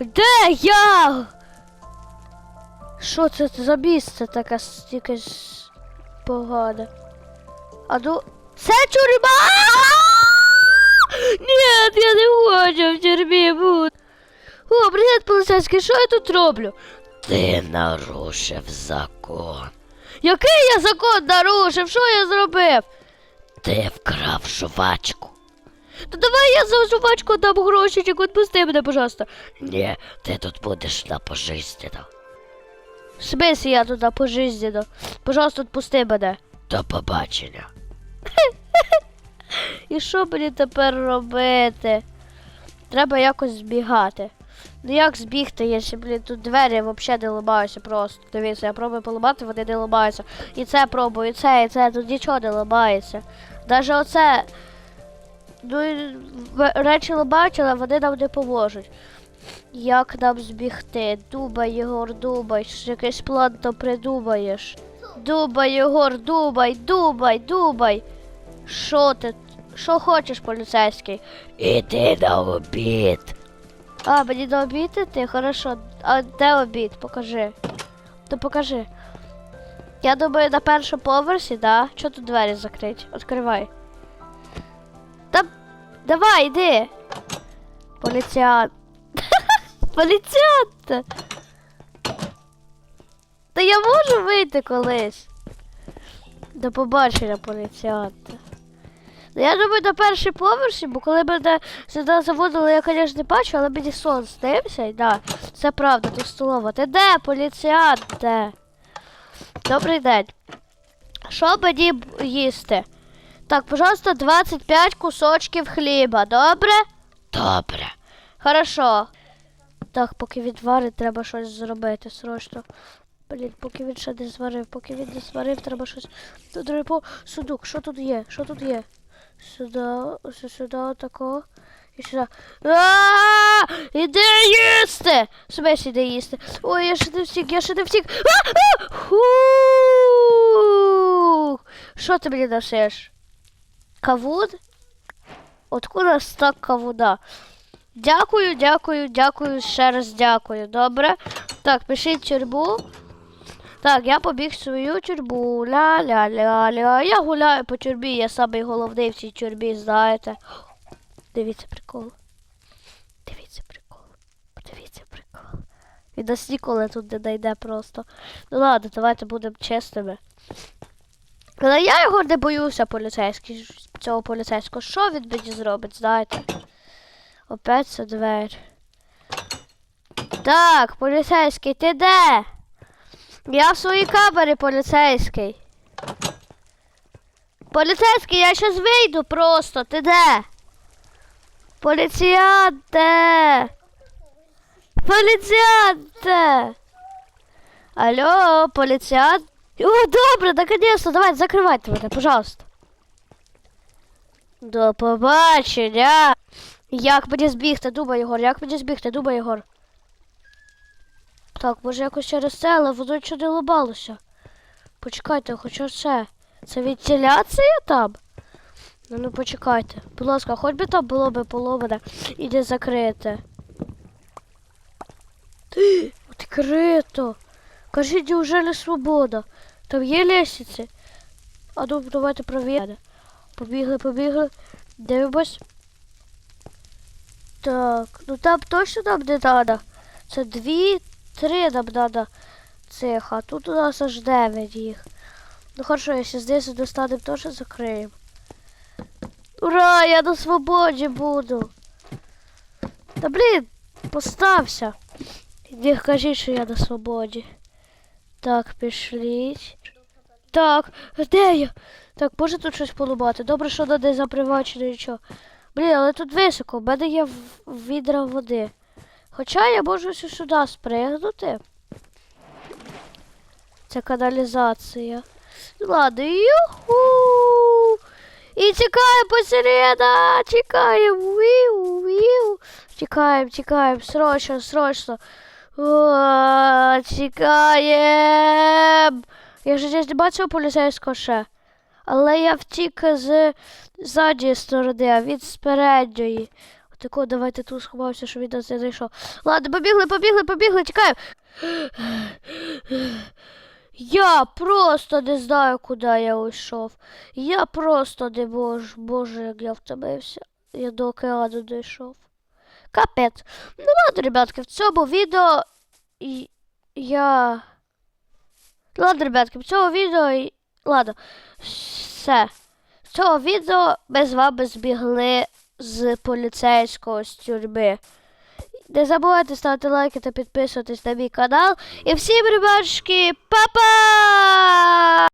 Де я? Що це за місце таке стільки погане? А ну. Це тюрма! Ні, я не хочу в тюрмі бути. О, привіт, поліцейський, що я тут роблю? Ти нарушив закон. Який я закон нарушив? Що я зробив? Ти вкрав жувачку. То давай я за жувачку дам гроші, чи відпусти мене, пожалуйста. Ні, ти тут будеш на пожизненно. В я туди пожизненно? Пожалуйста, відпусти мене. До побачення. І що мені тепер робити? Треба якось збігати. Ну як збігти, якщо, блін, тут двері взагалі не ламаються просто. Дивіться, я пробую поламати, вони не ламаються. І це пробую, і це, і це, тут нічого не ламається. Навіть оце. Ну, речі ламаються, але вони нам не поможуть. Як нам збігти? Думай, Єгор, думай, якийсь план то придумаєш. Думай, Єгор, думай, думай, думай. Що ти? Що хочеш, поліцейський? Іди на обід. А, мені до обід іти? Хорошо. А де обід? Покажи. То покажи. Я думаю, на першому поверсі, да? Чого тут двері закриті? Відкривай. Давай, йди. Поліціант. Поліціант. Та я можу вийти колись. До побачення, поліціанта. Ну, я думаю, на перший поверсі, бо коли мене сюди заводили, я, звісно, не бачу, але мені сон снився, і да, це правда, тут столова. Ти де, поліціянт, де? Добрий день. Що мені їсти? Так, пожалуйста, 25 кусочків хліба, добре? Добре. Хорошо. Так, поки він варить, треба щось зробити срочно. Блін, поки він ще не зварив, поки він не зварив, треба щось. Тут треба судок, що тут є? Що тут є? Сюди, ось сюди, тако. І сюди. А! Іди їсти! Смесь іди їсти. Ой, я ще не втік, я ще не втік. Що ти мені носиш? Кавун? Откуда стак кавуна? Дякую, дякую, дякую, ще раз дякую. Добре. Так, пишіть тюрму. Так, я побіг свою тюрму. Ля-ля-ля-ля. Я гуляю по тюрмі, я самий головний в цій тюрмі, знаєте. Дивіться прикол. Дивіться прикол. Подивіться прикол. Він нас ніколи тут не знайде просто. Ну ладно, давайте будемо чесними. Але я його не боюся, поліцейський, цього поліцейського. Що він мені зробить, знаєте? Опять ця двері. Так, поліцейський, ти де? Я в своїй камері, поліцейський. Поліцейський, я щас вийду просто. Ти де? Поліціянте! Поліціянте! Алло, поліціянт? О, добре, наконец-то, давайте, закривайте мене, пожалуйста. До побачення. Як мені збігти, думай, Єгор, як мені збігти, думай, Єгор. Так, може якось через це, але воно не ламалося. Почекайте, хоча це. Це вентиляція там? Ну ну почекайте. Будь ласка, хоч би там було би поломане і не закрите. Відкрито. Кажіть, неужели свобода? Там є лестниці? А ну, давайте провіримо. Побігли, побігли. Дивимось. Так, ну там точно нам не. Це дві, три нам треба цих, а тут у нас аж дев'ять їх. Ну хорошо, якщо здесь достанемо, теж закриємо. Ура, я на свободі буду. Та блін, постався. Не кажіть, що я на свободі. Так, пішліть. Так, де я? Так, може тут щось поламати? Добре, що не запривачено нічого. Блін, але тут високо, в мене є відра води. Хоча я можу сюди спригнути. Це каналізація. Ладно, юху. І тікаємо посерeda, тікаємо, віу, віу. Тікаємо, тікаємо, срочно, срочно. Тікаємо. Я ж десь бачив поліцейського ще. Але я втік з задньої сторони, а від з передньої. Тако, давайте тут сховався, щоб він нас не зайшов. Ладно, побігли, побігли, побігли, тікаємо. Я просто не знаю, куди я уйшов. Я просто не можу. Боже, як я втомився. Я до океану дійшов. Капець. Ну ладно, ребятки, в цьому відео я. Ладно, ребятки, в цього відео. і- Ладно. Все. В цього відео ми з вами збігли з поліцейського з тюрми. Не забувайте ставити лайки та підписуватись на мій канал. І всім, ребятки, па-па!